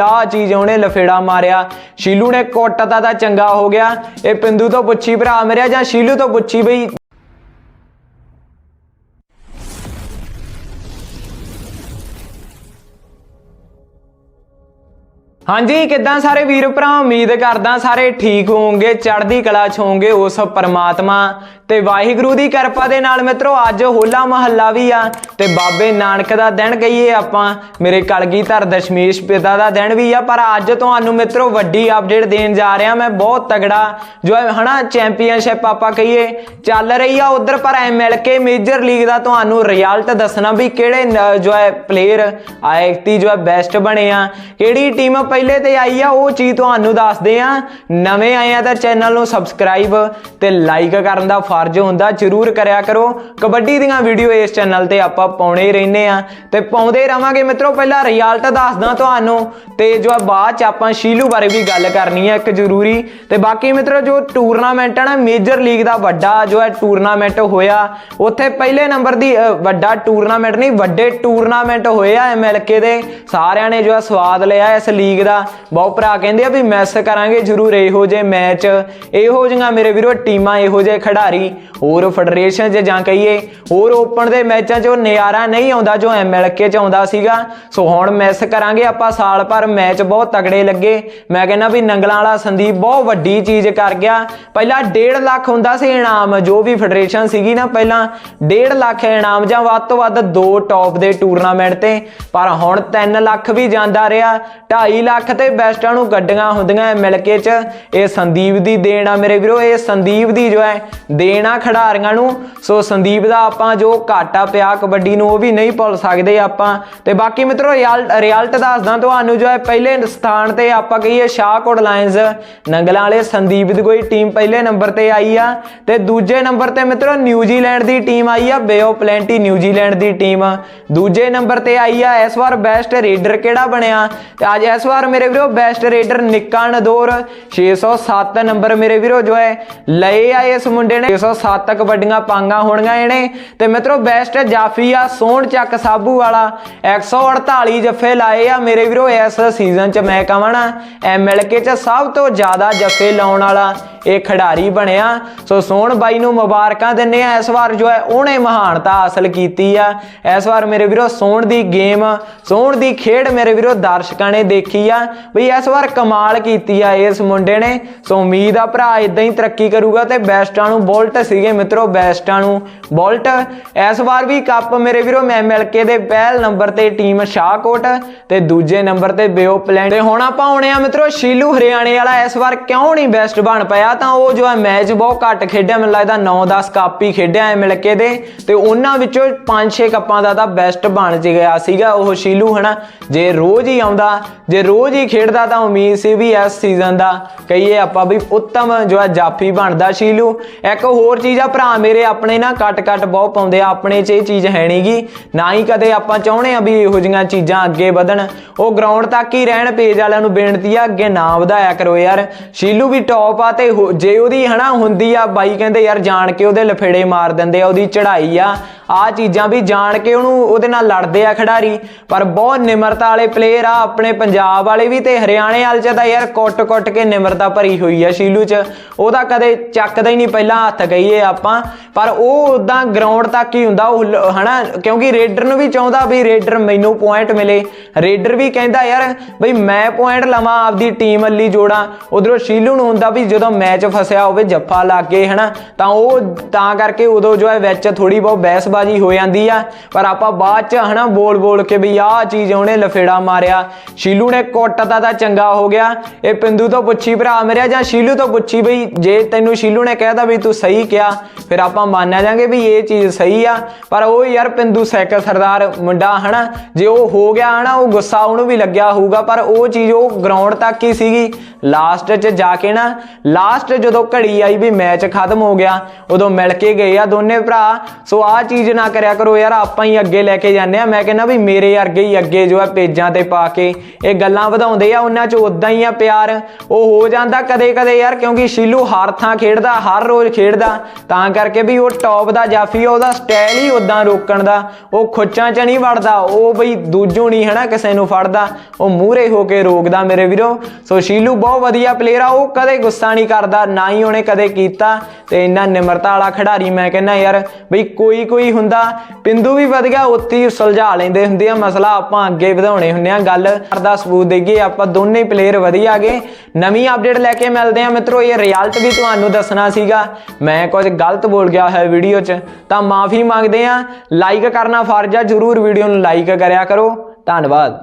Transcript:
ਆ ਚੀਜ਼ ਉਹਨੇ ਲਫੇੜਾ ਮਾਰਿਆ। ਸ਼ੀਲੂ ਨੇ ਕੁੱਟਤਾ ਤਾਂ ਚੰਗਾ ਹੋ ਗਿਆ। ਇਹ ਪਿੰਦੂ ਤੋਂ ਪੁੱਛੀ ਭਰਾ ਮੇਰਿਆ ਜਾਂ ਸ਼ੀਲੂ ਤੋਂ ਪੁੱਛੀ ਬਈ ਹਾਂਜੀ, ਕਿੱਦਾਂ ਸਾਰੇ ਵੀਰ ਭਰਾ? ਉਮੀਦ ਕਰਦਾ ਸਾਰੇ ਠੀਕ ਹੋਵੋਗੇ, ਚੜ੍ਹਦੀ ਕਲਾ ਚ ਹੋਵੋਗੇ ਉਸ ਪਰਮਾਤਮਾ। ਤੇ ਵਾਹਿਗੁਰੂ ਦੀ ਕਿਰਪਾ ਦੇ ਨਾਲ ਮਿੱਤਰੋ, ਅੱਜ ਹੋਲਾ ਮਹੱਲਾ ਵੀ ਆ। ਤੇ ਬਾਬੇ ਨਾਨਕ ਦਾ ਦਿਨ ਕਹੀਏ ਆਪਾਂ, ਮੇਰੇ ਕਲਗੀਧਰ ਦਸ਼ਮੇਸ਼ ਪਿਤਾ ਦਾ ਦਿਨ ਵੀ ਆ। ਪਰ ਅੱਜ ਤੁਹਾਨੂੰ ਮਿੱਤਰੋ, ਵੱਡੀ ਅਪਡੇਟ ਦੇਣ ਜਾ ਰਿਹਾ ਮੈਂ, ਬਹੁਤ ਤਗੜਾ, ਜੋ ਹੈ, ਹਨਾ ਚੈਂਪੀਅਨਸ਼ਿਪ ਆਪਾਂ ਕਹੀਏ, ਚੱਲ ਰਹੀ ਆ ਉਧਰ। ਪਰ ਐਮਐਲਕੇ ਮੇਜਰ ਲੀਗ ਦਾ ਤੁਹਾਨੂੰ ਰਿਜ਼ਲਟ ਦੱਸਣਾ ਵੀ ਕਿਹੜੇ ਜੋ ਹੈ ਪਲੇਅਰ ਆਇਕਤੀ ਜੋ ਹੈ ਬੈਸਟ ਬਣੇ ਆ। ਕਿਹੜੀ ਟੀਮ ਪਹਿਲੇ ਤੇ ਆਈ ਆ, ਉਹ ਚੀਜ਼ ਤੁਹਾਨੂੰ ਦੱਸਦੇ ਆ। ਨਵੇਂ ਆਏ ਆ ਤਾਂ ਚੈਨਲ ਨੂੰ ਸਬਸਕ੍ਰਾਈਬ ਤੇ ਲਾਈਕ ਕਰਨ ਦਾ ਫਰਜ਼ ਹੁੰਦਾ, ਜਰੂਰ ਕਰਿਆ ਕਰੋ। ਕਬੱਡੀ ਦੀਆਂ ਵੀਡੀਓ ਇਸ ਚੈਨਲ ਤੇ ਆਪਾਂ ਪਾਉਣੇ ਹੀ ਰਹਿੰਦੇ ਆ। ਤੇ ਪਾਉਂਦੇ ਰਵਾਂਗੇ ਮਿੱਤਰੋ, ਪਹਿਲਾਂ ਰਿਜ਼ਲਟ ਦੱਸਦਾ ਤੁਹਾਨੂੰ। ਤੇ ਜੋ ਬਾਅਦ ਚ ਆਪਾਂ ਸ਼ੀਲੂ ਬਾਰੇ ਵੀ ਗੱਲ ਕਰਨੀ ਹੈ ਇੱਕ ਜ਼ਰੂਰੀ। ਤੇ ਬਾਕੀ ਮਿੱਤਰੋ, ਜੋ ਟੂਰਨਾਮੈਂਟ ਹੈ ਨਾ ਮੇਜਰ ਲੀਗ ਦਾ ਵੱਡਾ ਜੋ ਹੈ ਟੂਰਨਾਮੈਂਟ ਹੋਇਆ, ਉੱਥੇ ਪਹਿਲੇ ਨੰਬਰ ਦੀ ਵੱਡਾ ਟੂਰਨਾਮੈਂਟ ਨਹੀਂ, ਵੱਡੇ ਟੂਰਨਾਮੈਂਟ ਹੋਏ ਆ ਐਮਐਲਕੇ ਦੇ। ਸਾਰਿਆਂ ਨੇ ਜੋ ਹੈ ਸਵਾਦ ਲਿਆ ਇਸ ਲੀਗ ਦਾ ਬਹੁਤ ਭਰਾ ਕਹਿੰਦੇ ਆ ਵੀ ਮਿਸ ਕਰਾਂਗੇ, ਜ਼ਰੂਰ ਇਹੋ ਜਿਹੇ ਮੈਚ ਇਹੋ ਜਿਹੀਆਂ ਮੇਰੇ ਵੀਰੋ, ਟੀਮਾਂ, ਇਹੋ ਜਿਹੇ ਖਿਡਾਰੀ। ਹੋਰ ਫੈਡਰੇਸ਼ਨ 'ਚ ਜਾਂ ਕਹੀਏ, ਹੋਰ ਓਪਨ ਦੇ ਮੈਚਾਂ 'ਚ ਉਹ ਨਜ਼ਾਰਾ ਨਹੀਂ ਆਉਂਦਾ ਜੋ ਐਮਐਲਕੇ 'ਚ ਆਉਂਦਾ ਸੀਗਾ। ਸੋ ਹੁਣ ਮਿਸ ਕਰਾਂਗੇ ਆਪਾਂ ਸਾਲ ਭਰ ਮੈਚ ਬਹੁਤ ਤਗੜੇ ਲੱਗੇ। ਮੈਂ ਕਹਿੰਦਾ ਵੀ ਨੰਗਲਾਂ ਵਾਲਾ ਸੰਦੀਪ ਬਹੁਤ ਵੱਡੀ ਚੀਜ਼ ਕਰ ਗਿਆ। ਪਹਿਲਾਂ 1.5 ਲੱਖ ਹੁੰਦਾ ਸੀ ਇਨਾਮ, ਜੋ ਵੀ ਫੈਡਰੇਸ਼ਨ ਸੀਗੀ ਨਾ ਪਹਿਲਾਂ 1.5 ਲੱਖ ਇਨਾਮ ਜਾਂ ਵੱਧ ਤੋਂ ਵੱਧ ਦੋ ਟੌਪ ਦੇ ਟੂਰਨਾਮੈਂਟ ਤੇ। ਪਰ ਹੁਣ 3 ਲੱਖ ਵੀ ਜਾਂਦਾ ਰਿਹਾ 2.5 ਲੱਖ ਤੇ ਬੈਸਟਾਂ ਨੂੰ ਗੱਡੀਆਂ ਹੁੰਦੀਆਂ ਮਿਲਕੇ ਚ। ਇਹ ਸੰਦੀਪ ਦੀ ਦੇਣ ਆ ਮੇਰੇ ਵੀਰੋ, ਇਹ ਸੰਦੀਪ ਦੀ ਜੋ ਹੈ ਦੇਣ ਆ ਖਿਡਾਰੀਆਂ ਨੂੰ। ਸੋ ਸੰਦੀਪ ਦਾ ਆਪਾਂ ਜੋ ਘਾਟਾ ਪਿਆ ਕਬੱਡੀ ਨੂੰ, ਉਹ ਵੀ ਨਹੀਂ ਭੁੱਲ ਸਕਦੇ ਆਪਾਂ। ਤੇ ਬਾਕੀ ਮਿੱਤਰੋ ਰਿਜ਼ਲਟ ਦੱਸਦਾ ਤੁਹਾਨੂੰ ਜੋ ਹੈ ਪਹਿਲੇ ਸਥਾਨ ਤੇ ਆਪਾਂ ਕਹੀਏ ਸ਼ਾਹਕੋਟ ਲਾਇਨਸ ਨੰਗਲਾਂ ਵਾਲੇ ਸੰਦੀਪ ਦੀ ਕੋਈ ਟੀਮ ਪਹਿਲੇ ਨੰਬਰ ਤੇ ਆਈ ਆ। ਤੇ ਦੂਜੇ ਨੰਬਰ ਤੇ ਮਿੱਤਰੋ, ਨਿਊਜ਼ੀਲੈਂਡ ਦੀ ਟੀਮ ਆਈ ਆ, Bay of Plenty New Zealand the team. ਦੂਜੇ ਨੰਬਰ ਤੇ ਆਈ ਆ, ਇਸ ਵਾਰ ਬੈਸਟ ਰੇਡਰ ਕਿਹੜਾ ਬਣਿਆ? ਤੇ ਅੱਜ ਇਸ ਵਾਰ ਮੇਰੇ ਵੀਰੋ ਬੈਸਟ ਰੇਡਰ ਨਿੱਕਾ ਨਦੌਰ। 607 ਨੰਬਰ ਮੇਰੇ ਵੀਰੋ, ਜੋ ਹੈ, ਲਏ ਆ ਇਸ ਮੁੰਡੇ ਨੇ। 607 ਕਬੱਡੀਆਂ ਪਾਂਗਾ ਹੋਣੀਆਂ ਇਹਨੇ। ਤੇ ਮਿੱਤਰੋ ਬੈਸਟ ਜਾਫੀ ਆ ਸੋਹਣ ਚੱਕ ਸਾਬੂ ਵਾਲਾ। 148 ਜੱਫੇ ਲਾਏ ਆ ਮੇਰੇ ਵੀਰੋ ਇਸ ਸੀਜ਼ਨ ਚ ਮੈਂ ਕਹਾਂ ਨਾ ਐਮਐਲਕੇ ਚ ਸਭ ਤੋਂ ਜ਼ਿਆਦਾ ਜੱਫੇ ਲਾਉਣ ਵਾਲਾ ਇਹ ਖਿਡਾਰੀ ਬਣਿਆ। ਸੋ ਸੋਹਣ ਬਾਈ ਨੂੰ ਮੁਬਾਰਕਾਂ ਦਿੰਨੇ ਆ। ਇਸ ਵਾਰ ਜੋ ਹੈ, ਉਹਨੇ ਮਹਾਨਤਾ ਹਾਸਲ ਕੀਤੀ ਆ। ਇਸ ਵਾਰ ਮੇਰੇ ਵੀਰੋ, ਸੋਹਣ ਦੀ ਗੇਮ, ਸੋਹਣ ਦੀ ਖੇਡ ਮੇਰੇ ਵੀਰੋ, ਦਰਸ਼ਕਾਂ ਨੇ ਦੇਖੀ ਆ ਬਈ ਇਸ ਵਾਰ ਕਮਾਲ ਕੀਤੀ ਆ ਇਸ ਮੁੰਡੇ ਨੇ। ਸੋ ਉਮੀਦ ਆ ਭਰਾ ਇਦਾਂ ਹੀ ਤਰੱਕੀ ਕਰੂਗਾ ਤੇ ਬੈਸਟਾਂ ਨੂੰ ਬੋਲਟ ਸੀਗੇ ਮਿੱਤਰੋ, ਬੈਸਟਾਂ ਨੂੰ ਬੋਲਟ। ਇਸ ਵਾਰ ਵੀ ਕੱਪ ਮੇਰੇ ਵੀਰੋ ਮੈਂ ਮਿਲ ਕੇ ਦੇ ਪਹਿਲ ਨੰਬਰ ਤੇ ਟੀਮ ਸ਼ਾਹਕੋਟ ਤੇ ਦੂਜੇ ਨੰਬਰ ਤੇ ਬਿਓ ਪਲੈਨ। ਤੇ ਹੁਣ ਆਪਾਂ ਆਉਣੇ ਆ ਮਿੱਤਰੋ ਸ਼ੀਲੂ ਹਰਿਆਣੇ ਵਾਲਾ, ਇਸ ਵਾਰ ਕਿਉਂ ਨਹੀਂ ਬੈਸਟ ਬਣ ਪਾਇਆ ਤਾਂ ਉਹ ਜੋ ਹੈ ਮੈਚ ਬਹੁਤ ਘੱਟ ਖੇਡਿਆ, ਮੈਨੂੰ ਲੱਗਦਾ 9-10 ਕੱਪ ਹੀ ਖੇਡਿਆ ਐ ਮਿਲ ਕੇ ਦੇ। ਤੇ ਉਹਨਾਂ ਵਿੱਚੋਂ 5-6 ਕੱਪਾਂ ਦਾ ਤਾਂ ਬੈਸਟ ਬਣ ਚ ਗਿਆ ਸੀਗਾ ਉਹ ਸ਼ੀਲੂ, ਹਨਾ? ਜੇ ਰੋਜ਼ ਹੀ ਆਉਂਦਾ, ਜੇ ਰੋਜ਼ ਹੀ ਖੇਡਦਾ ਤਾਂ ਉਮੀਦ ਸੀ ਵੀ ਇਸ ਸੀਜ਼ਨ ਦਾ ਕਹੀਏ ਆਪਾਂ ਵੀ ਉੱਤਮ ਜੋ ਹੈ ਜਾਫੀ ਬਣਦਾ ਸ਼ੀਲੂ। ਇੱਕ ਹੋਰ ਚੀਜ਼ ਆ, ਭਰਾ ਮੇਰੇ ਆਪਣੇ ਨਾ ਕੱਟ ਕੱਟ ਬਹੁਤ ਪਾਉਂਦੇ ਆ, ਆਪਣੇ 'ਚ ਇਹ ਚੀਜ਼ ਹੈ ਨਹੀਂਗੀ ਨਾ ਹੀ ਕਦੇ ਆਪਾਂ ਚਾਹੁੰਦੇ ਆ ਵੀ ਇਹੋ ਜਿਹੀਆਂ ਚੀਜ਼ਾਂ ਅੱਗੇ ਵਧਣ। ਉਹ ਗਰਾਊਂਡ ਤੱਕ ਹੀ ਰਹਿਣ ਪੇਜ ਵਾਲਿਆਂ ਨੂੰ ਬੇਨਤੀ ਆ, ਅੱਗੇ ਨਾ ਵਧਾਇਆ ਕਰੋ ਯਾਰ। ਸ਼ੀਲੂ ਵੀ ਟੌਪ ਆ ਤੇ ਜੇ ਉਹਦੀ ਹਨਾ ਹੁੰਦੀ ਆ, ਬਾਈ ਕਹਿੰਦੇ ਯਾਰ ਜਾਣ ਕੇ ਉਹਦੇ ਲਫੇੜੇ ਮਾਰ ਦਿੰਦੇ ਆ, ਉਹਦੀ ਚੜ੍ਹਾਈ ਆ। ਆ ਚੀਜ਼ਾਂ ਵੀ ਜਾਣ ਕੇ ਉਹਨੂੰ ਉਹਦੇ ਨਾਲ ਲੜਦੇ ਆ ਖਿਡਾਰੀ। ਪਰ ਬਹੁਤ ਨਿਮਰਤਾ ਵਾਲੇ ਪਲੇਅਰ ਆ, ਆਪਣੇ ਪੰਜਾਬ ਵਾਲੇ ਵੀ ਤੇ ਹਰਿਆਣੇ ਵਾਲੇ ਚ ਤਾਂ ਯਾਰ ਕੁੱਟ-ਕੁੱਟ ਕੇ ਨਿਮਰਤਾ ਭਰੀ ਹੋਈ ਆ ਸ਼ੀਲੂ ਚ। ਉਹਦਾ ਕਦੇ ਚੱਕਦਾ ਹੀ ਨਹੀਂ, ਪਹਿਲਾਂ ਹੱਥ ਕਹੀਏ ਆਪਾਂ। ਪਰ ਉਹ ਉਦਾਂ ਗਰਾਊਂਡ ਤੱਕ ਹੀ ਹੁੰਦਾ, ਉਹ ਹਨਾ? ਕਿਉਂਕਿ ਰੇਡਰ ਨੂੰ ਵੀ ਚਾਹੁੰਦਾ ਵੀ ਰੇਡਰ ਮੈਨੂੰ ਪੁਆਇੰਟ ਮਿਲੇ। ਰੇਡਰ ਵੀ ਕਹਿੰਦਾ ਯਾਰ ਬਈ ਮੈਂ ਪੁਆਇੰਟ ਲਵਾਂ ਆਪਦੀ ਟੀਮ ਅੱਲੀ ਜੋੜਾਂ। ਉਧਰੋਂ ਸ਼ੀਲੂ ਨੂੰ ਹੁੰਦਾ ਵੀ ਜਦੋਂ ਮੈਚ ਫਸਿਆ ਹੋਵੇ ਜੱਫਾ ਲੱਗ ਕੇ, ਹਨਾ? ਤਾਂ ਉਹ ਤਾਂ ਕਰਕੇ ਉਦੋਂ ਜੋ ਹੈ ਵਿੱਚ ਥੋੜੀ ਬਹੁਤ ਬਹਿਸਬਾਜ਼ੀ ਹੋ ਜਾਂਦੀ ਆ। ਪਰ ਆਪਾਂ ਬਾਅਦ ਚ, ਹਨਾ ਬੋਲ ਬੋਲ ਕੇ ਵੀ ਆਹ ਚੀਜ਼ ਉਹਨੇ ਲਫੇੜਾ ਮਾਰਿਆ। ਸ਼ੀਲੂ ਨੇ ਕੁੱਟਤਾ ਤਾਂ ਚੰਗਾ ਹੋ ਗਿਆ। ਇਹ ਪਿੰਦੂ ਤੋਂ ਪੁੱਛੀ ਭਰਾ ਮੇਰੇ ਜਾਂ ਸ਼ੀਲੂ ਤੋਂ ਪੁੱਛੀ ਬਈ, ਜੇ ਤੈਨੂੰ ਸ਼ੀਲੂ ਨੇ ਕਹਿਦਾ ਵੀ ਤੂੰ ਸਹੀ ਕਿਹਾ, ਫਿਰ ਆਪਾਂ ਮੰਨਿਆ ਜਾਾਂਗੇ ਵੀ ਇਹ ਚੀਜ਼ ਸਹੀ ਆ। ਪਰ ਉਹ ਯਾਰ ਪਿੰਦੂ ਸਾਈਕਲ ਸਰਦਾਰ ਮੁੰਡਾ, ਹਨਾ? ਜੇ ਉਹ ਹੋ ਗਿਆ, ਹਨਾ, ਉਹ ਗੁੱਸਾ ਉਹਨੂੰ ਵੀ ਲੱਗਿਆ ਹੋਊਗਾ, ਪਰ ਉਹ ਚੀਜ਼ ਉਹ ਗਰਾਊਂਡ ਤੱਕ ਹੀ ਸੀਗੀ। ਲਾਸਟ 'ਚ ਜਾ ਕੇ ਨਾ ਲਾਸਟ ਜਦੋਂ ਘੜੀ ਆਈ ਵੀ ਮੈਚ ਖਤਮ ਹੋ ਗਿਆ, ਉਦੋਂ ਮਿਲ ਕੇ ਗਏ ਆ ਦੋਨੇ ਭਰਾ। ਸੋ ਆਹ ਚੀਜ਼ ਨਾ ਕਰਿਆ ਕਰੋ ਯਾਰ, ਆਪਾਂ ਹੀ ਅੱਗੇ ਲੈ ਕੇ ਜਾਂਦੇ ਆ। ਮੈਂ ਕਹਿੰਦਾ ਵੀ ਮੇਰੇ ਵਰਗੇ ਹੀ ਅੱਗੇ ਜੋ ਆ, ਪੇਜਾਂ ਤੇ ਪਾ ਕੇ, ਇਹ ਗੱਲਾਂ ਵਧਾਉਂਦੇ ਆ, ਉਹਨਾਂ 'ਚ ਉਦਾਂ ਹੀ ਆ ਪਿਆਰ। ਉਹ ਹੋ ਜਾਂਦਾ ਕਦੇ-ਕਦੇ ਯਾਰ, ਕਿਉਂਕਿ ਸ਼ੀਲੂ ਹਰ ਥਾਂ ਖੇਡਦਾ, ਹਰ ਰੋਜ਼ ਖੇਡਦਾ। ਤਾਂ ਕਰਕੇ ਵੀ ਉਹ ਟੌਪ ਦਾ ਜਾਫੀ, ਉਹਦਾ ਸਟਾਈਲ ਹੀ ਉਦਾਂ ਰੋਕਣ ਦਾ। ਉਹ ਖੁੱਚਾਂ 'ਚ ਨਹੀਂ ਵੜਦਾ, ਉਹ ਬਈ ਦੂਜੋਂ ਨਹੀਂ ਹਨਾ ਕਿਸੇ ਨੂੰ ਫੜਦਾ। ਉਹ ਮੂਹਰੇ ਹੋ ਕੇ ਰੋਕਦਾ ਮੇਰੇ ਵੀਰੋ। ਸੋ ਸ਼ੀਲੂ ਬਹੁਤ ਵਧੀਆ ਪਲੇਅਰ ਆ, ਉਹ ਕਦੇ ਗੁੱਸਾ ਨਹੀਂ ਕਰਦਾ, ਨਾ ਹੀ ਉਹਨੇ ਕਦੇ ਕੀਤਾ। ਤੇ ਇੰਨਾ ਨਿਮਰਤਾ ਵਾਲਾ ਖਿਡਾਰੀ ਮੈਂ ਕਹਿੰਦਾ ਯਾਰ, ਬਈ ਕੋਈ ਕੋਈ ਹੁੰਦਾ। ਪਿੰਦੂ ਵੀ ਵਧੀਆ, ਉੱਥੇ ਹੀ ਸੁਲਝਾ ਲੈਂਦੇ ਹੁੰਦੇ ਆ। ਮਸਲਾ ਆਪਾਂ ਅੱਗੇ ਵਧਾਉਣੇ ਹੁੰਦੇ ਆ ਗੱਲ। ਦਾ ਸਬੂਤ ਦੇਈਏ ਆਪਾਂ ਦੋਨੇ ਪਲੇਅਰ ਵਧੀਆ ਗਏ ਨਵੀਂ ਅਪਡੇਟ ਲੈ ਕੇ ਮਿਲਦੇ ਆ ਮਿੱਤਰੋ, ਇਹ ਰਿਜ਼ਲਟ ਵੀ ਤੁਹਾਨੂੰ ਦੱਸਣਾ ਸੀਗਾ। ਮੈਂ ਕੁਝ ਗਲਤ ਬੋਲ ਗਿਆ ਹੈ ਵੀਡੀਓ 'ਚ, ਤਾਂ ਮਾਫੀ ਮੰਗਦੇ ਆ ਲਾਈਕ ਕਰਨਾ ਫਰਜ਼ ਆ, ਜਰੂਰ ਵੀਡੀਓ ਨੂੰ ਲਾਈਕ ਕਰਿਆ ਕਰੋ। ਧੰਨਵਾਦ।